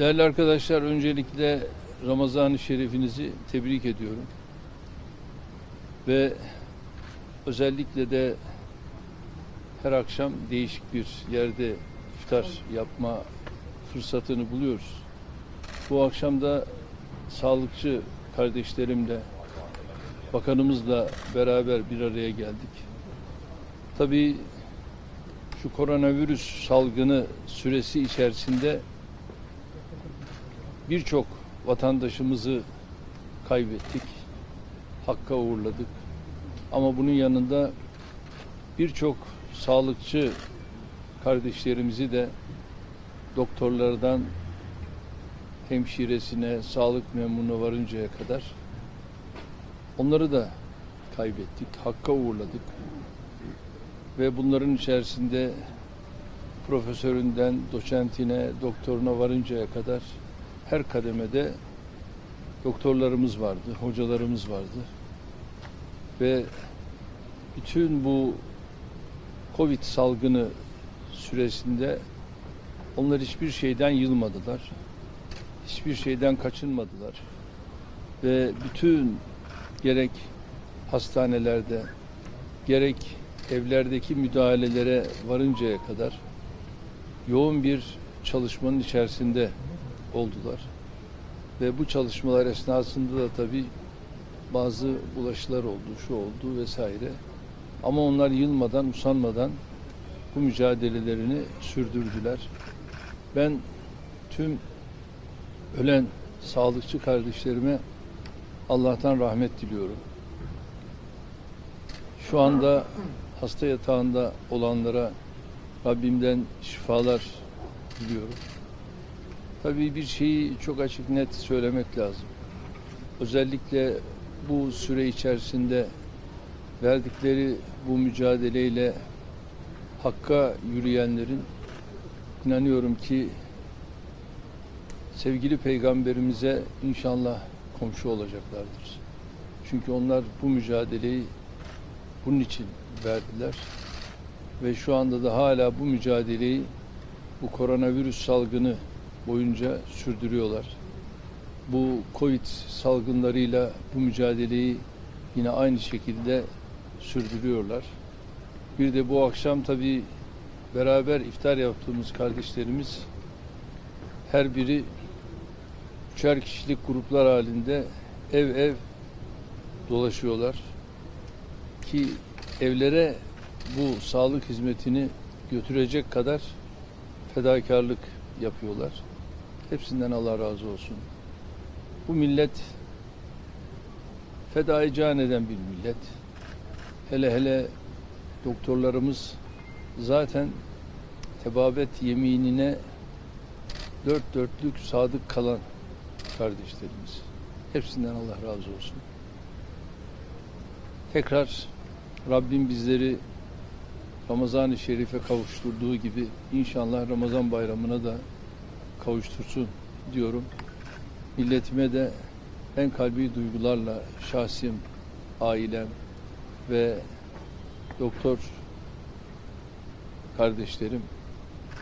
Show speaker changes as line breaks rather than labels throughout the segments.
Değerli arkadaşlar öncelikle Ramazan-ı Şerifinizi tebrik ediyorum. Ve özellikle de her akşam değişik bir yerde iftar yapma fırsatını buluyoruz. Bu akşam da sağlıkçı kardeşlerimle, bakanımızla beraber bir araya geldik. Tabii şu koronavirüs salgını süresi içerisinde birçok vatandaşımızı kaybettik. Hakka uğurladık. Ama bunun yanında birçok sağlıkçı kardeşlerimizi de doktorlardan hemşiresine, sağlık memuruna varıncaya kadar onları da kaybettik. Hakka uğurladık. Ve bunların içerisinde profesöründen doçentine, doktoruna varıncaya kadar her kademede doktorlarımız vardı, hocalarımız vardı. Ve bütün bu Covid salgını süresinde onlar hiçbir şeyden yılmadılar. Hiçbir şeyden kaçınmadılar. Ve bütün gerek hastanelerde gerek evlerdeki müdahalelere varıncaya kadar yoğun bir çalışmanın içerisinde oldular. Ve bu çalışmalar esnasında da tabii bazı bulaşılar oldu, şu oldu vesaire. Ama onlar yılmadan, usanmadan bu mücadelelerini sürdürdüler. Ben tüm ölen sağlıkçı kardeşlerime Allah'tan rahmet diliyorum. Şu anda hasta yatağında olanlara Rabbimden şifalar diliyorum. Tabii bir şeyi çok açık net söylemek lazım. Özellikle bu süre içerisinde verdikleri bu mücadeleyle hakka yürüyenlerin inanıyorum ki sevgili peygamberimize inşallah komşu olacaklardır. Çünkü onlar bu mücadeleyi bunun için verdiler ve şu anda da hala bu mücadeleyi bu koronavirüs salgını boyunca sürdürüyorlar. Bu Covid salgınlarıyla bu mücadeleyi yine aynı şekilde sürdürüyorlar. Bir de bu akşam tabii beraber iftar yaptığımız kardeşlerimiz her biri üçer kişilik gruplar halinde ev ev dolaşıyorlar ki evlere bu sağlık hizmetini götürecek kadar fedakarlık yapıyorlar. Hepsinden Allah razı olsun. Bu millet fedai can eden bir millet. Hele hele doktorlarımız zaten tebabet yeminine dört dörtlük sadık kalan kardeşlerimiz. Hepsinden Allah razı olsun. Tekrar Rabbim bizleri Ramazan-ı Şerif'e kavuşturduğu gibi inşallah Ramazan bayramına da kavuştursun diyorum. Milletime de en kalbi duygularla şahsım, ailem ve doktor kardeşlerim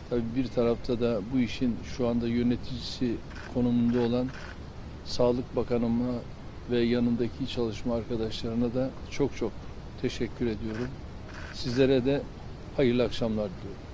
tabii bir tarafta da bu işin şu anda yöneticisi konumunda olan Sağlık Bakanıma ve yanındaki çalışma arkadaşlarına da çok çok teşekkür ediyorum. Sizlere de hayırlı akşamlar diliyorum.